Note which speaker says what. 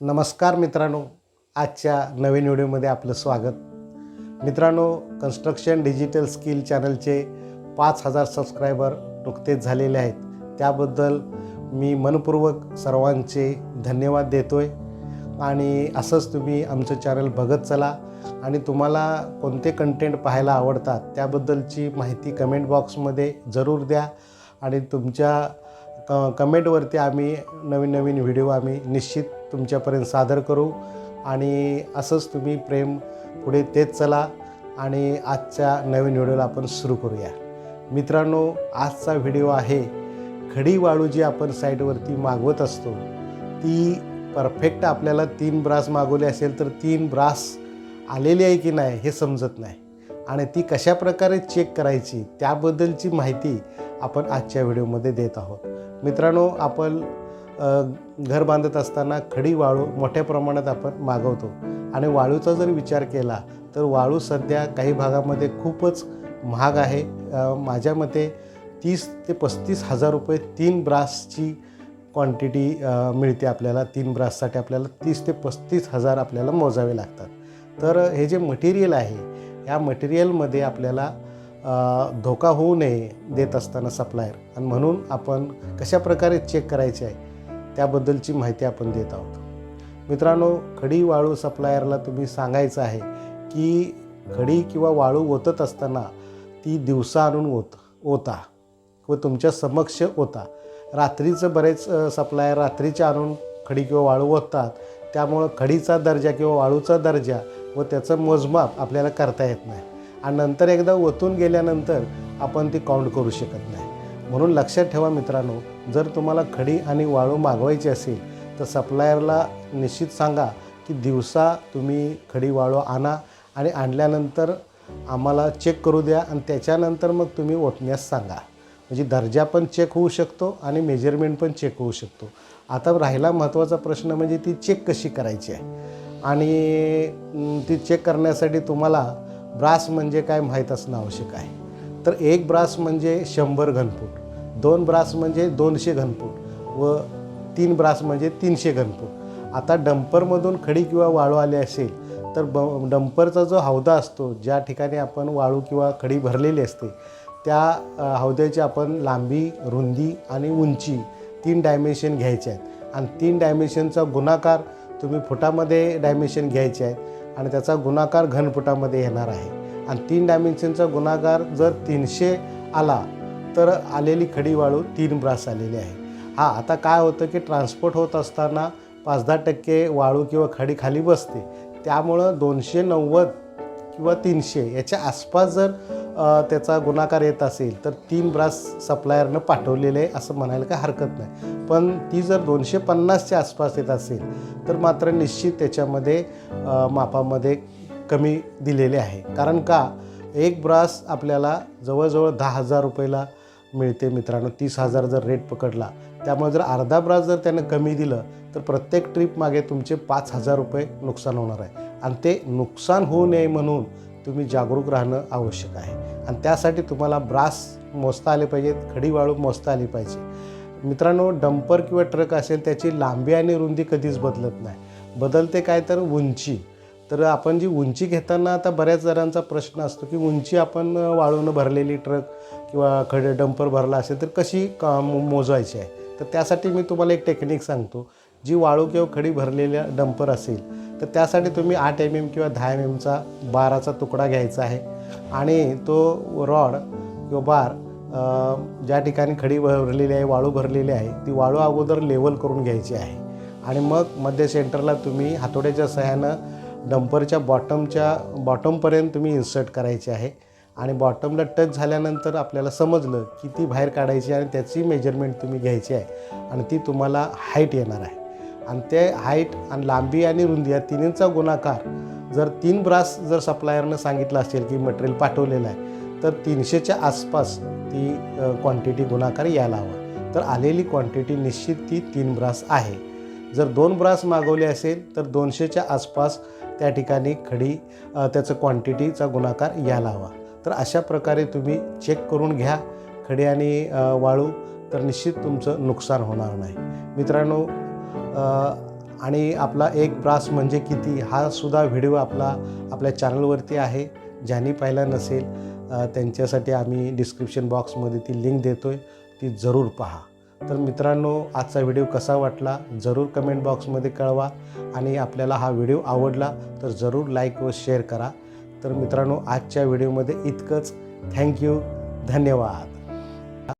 Speaker 1: नमस्कार मित्रांनो. आजच्या नवीन व्हिडिओमध्ये आपलं स्वागत. मित्रांनो कन्स्ट्रक्शन डिजिटल स्किल चॅनलचे पाच हजार सबस्क्रायबर नुकतेच झालेले आहेत. त्याबद्दल मी मनपूर्वक सर्वांचे धन्यवाद देतो आहे आणि असंच तुम्ही आमचं चॅनल बघत चला. आणि तुम्हाला कोणते कंटेंट पाहायला आवडतात त्याबद्दलची माहिती कमेंट बॉक्समध्ये जरूर द्या. आणि तुमच्या क कमेंटवरती आम्ही नवीन नवीन व्हिडिओ आम्ही निश्चित तुमच्यापर्यंत सादर करू. आणि असंच तुम्ही प्रेम पुढे तेच चला आणि आजच्या नवीन व्हिडिओला आपण सुरू करूया. मित्रांनो आजचा व्हिडिओ आहे खडी वाळू जी आपण साईटवरती मागवत असतो ती परफेक्ट आपल्याला तीन ब्रास मागवली असेल तर तीन ब्रास आलेली आहे की नाही हे समजत नाही. आणि ती कशा प्रकारे चेक करायची त्याबद्दलची माहिती आपण आजच्या व्हिडिओमध्ये देत आहोत. मित्रांनो आपण घर बांधत असताना खडी वाळू मोठ्या प्रमाणात आपण मागवतो. आणि वाळूचा जर विचार केला तर वाळू सध्या काही भागामध्ये खूपच महाग आहे. माझ्या मते तीस ते पस्तीस हजार रुपये तीन ब्रासची क्वांटिटी मिळते आपल्याला. तीन ब्राससाठी आपल्याला तीस ते पस्तीस हजार आपल्याला मोजावे लागतात. तर हे जे मटेरियल आहे या मटेरियलमध्ये आपल्याला धोका होऊ नये देत असताना सप्लायर. आणि म्हणून आपण कशा प्रकारे चेक करायचे आहे त्याबद्दलची माहिती आपण देत आहोत. मित्रांनो खडी वाळू सप्लायरला तुम्ही सांगायचं आहे की खडी किंवा वाळू ओतत असताना ती दिवसा आणून ओत ओता व तुमच्या समक्ष ओता. रात्रीचं बरेच सप्लायर रात्रीच्या आणून खडी किंवा वाळू ओततात. त्यामुळं खडीचा दर्जा किंवा वाळूचा दर्जा व त्याचं मोजमाप आपल्याला करता येत नाही. आणि नंतर एकदा ओतून गेल्यानंतर आपण ती काउंट करू शकत नाही. म्हणून लक्षात ठेवा मित्रांनो जर तुम्हाला खडी आणि वाळू मागवायची असेल तर सप्लायरला निश्चित सांगा की दिवसा तुम्ही खडी वाळू आणा आणि आणल्यानंतर आम्हाला चेक करू द्या आणि त्याच्यानंतर मग तुम्ही ओतण्यास सांगा. म्हणजे दर्जा पण चेक होऊ शकतो आणि मेजरमेंट पण चेक होऊ शकतो. आता राहिला महत्त्वाचा प्रश्न म्हणजे ती चेक कशी करायची आहे? आणि ती चेक करण्यासाठी तुम्हाला ब्रास म्हणजे काय माहीत असणं आवश्यक आहे. तर एक ब्रास म्हणजे शंभर घनफूट दोन ब्रास म्हणजे दोनशे घनफूट व तीन ब्रास म्हणजे तीनशे घनफूट. आता डंपरमधून खडी किंवा वाळू आले असेल तर ब डंपरचा जो हौदा असतो ज्या ठिकाणी आपण वाळू किंवा खडी भरलेली असते त्या हौद्याची आपण लांबी रुंदी आणि उंची तीन डायमेन्शन घ्यायचे आहेत. आणि तीन डायमेन्शनचा गुणाकार तुम्ही फुटामध्ये डायमेन्शन घ्यायचे आहेत. आणि त्याचा गुणाकार घनफुटामध्ये येणार आहे. आणि तीन डायमेन्शनचा गुणाकार जर तीनशे आला तर आलेली खडी वाळू तीन ब्रास आलेली आहे. हा आता काय होतं की ट्रान्सपोर्ट होत असताना पाच दहा टक्के वाळू किंवा खडी खाली बसते. त्यामुळं दोनशे नव्वद किंवा तीनशे याच्या आसपास जर त्याचा गुणाकार येत असेल तर तीन ब्रास सप्लायरनं पाठवलेले आहे असं म्हणायला काही हरकत नाही. पण ती जर दोनशे पन्नासच्या आसपास येत असेल तर मात्र निश्चित त्याच्यामध्ये मापामध्ये कमी दिलेले आहे. कारण का? एक ब्रास आपल्याला जवळजवळ दहा हजार रुपयाला मिळते मित्रांनो. तीस हजार जर रेट पकडला त्यामुळे जर अर्धा ब्रास जर त्यानं कमी दिलं तर प्रत्येक ट्रीप मागे तुमचे पाच हजार रुपये नुकसान होणार आहे. आणि ते नुकसान होऊ नये म्हणून तुम्ही जागरूक राहणं आवश्यक आहे. आणि त्यासाठी तुम्हाला ब्रास मोजता आले पाहिजेत खडी वाळू मोजता आली पाहिजे. मित्रांनो डंपर किंवा ट्रक असेल त्याची लांबी आणि रुंदी कधीच बदलत नाही. बदलते काय तर उंची. तर आपण जी उंची घेताना आता बऱ्याच जणांचा प्रश्न असतो की उंची आपण वाळूनं भरलेली ट्रक किंवा खडे डंपर भरला असेल तर कशी का मोजायची आहे? तर त्यासाठी मी तुम्हाला एक टेक्निक सांगतो. जी वाळू किंवा खडी भरलेल्या डंपर असेल तर त्यासाठी तुम्ही आठ एम एम किंवा दहा एम एमचा बाराचा तुकडा घ्यायचा आहे. आणि तो रॉड किंवा बार ज्या ठिकाणी खडी भरलेली आहे वाळू भरलेली आहे ती वाळू अगोदर लेवल करून घ्यायची आहे. आणि मग मध्य सेंटरला तुम्ही हातोड्याच्या सहाय्यानं डंपरच्या बॉटमच्या बॉटमपर्यंत तुम्ही इन्सर्ट करायची आहे. आणि बॉटमला टच झाल्यानंतर आपल्याला समजलं की ती बाहेर काढायची आणि त्याची मेजरमेंट तुम्ही घ्यायची आहे. आणि ती तुम्हाला हाईट येणार आहे. आणि ते हाईट आणि लांबी आणि रुंदी या तिन्हींचा गुणाकार जर तीन ब्रास जर सप्लायरनं सांगितलं असेल की मटेरियल पाठवलेलं आहे तर तीनशेच्या आसपास ती क्वांटिटी गुणाकार यायला हवा. तर आलेली क्वांटिटी निश्चित ती तीन ब्रास आहे. जर दोन ब्रास मागवले असेल तर दोनशेच्या आसपास त्या ठिकाणी खडी त्याचं क्वांटिटीचा गुणाकार यायला हवा. तर अशा प्रकारे तुम्ही चेक करून घ्या. खडी आणि वाळू तर निश्चित तुमचं नुकसान होणार नाही. मित्रांनो आणि आपला एक ब्रास म्हणजे किती हा सुद्धा व्हिडिओ आपला आपल्या चॅनलवरती आहे. ज्यांनी पाहिला नसेल त्यांच्यासाठी आम्ही डिस्क्रिप्शन बॉक्समध्ये ती लिंक देतो आहे ती जरूर पहा. तर मित्रांनो आजचा व्हिडिओ कसा वाटला जरूर कमेंट बॉक्समध्ये कळवा. आणि आपल्याला हा व्हिडिओ आवडला तर जरूर लाईक व शेअर करा. तर मित्रांनो आजच्या व्हिडिओमध्ये इतकंच. थँक्यू. धन्यवाद.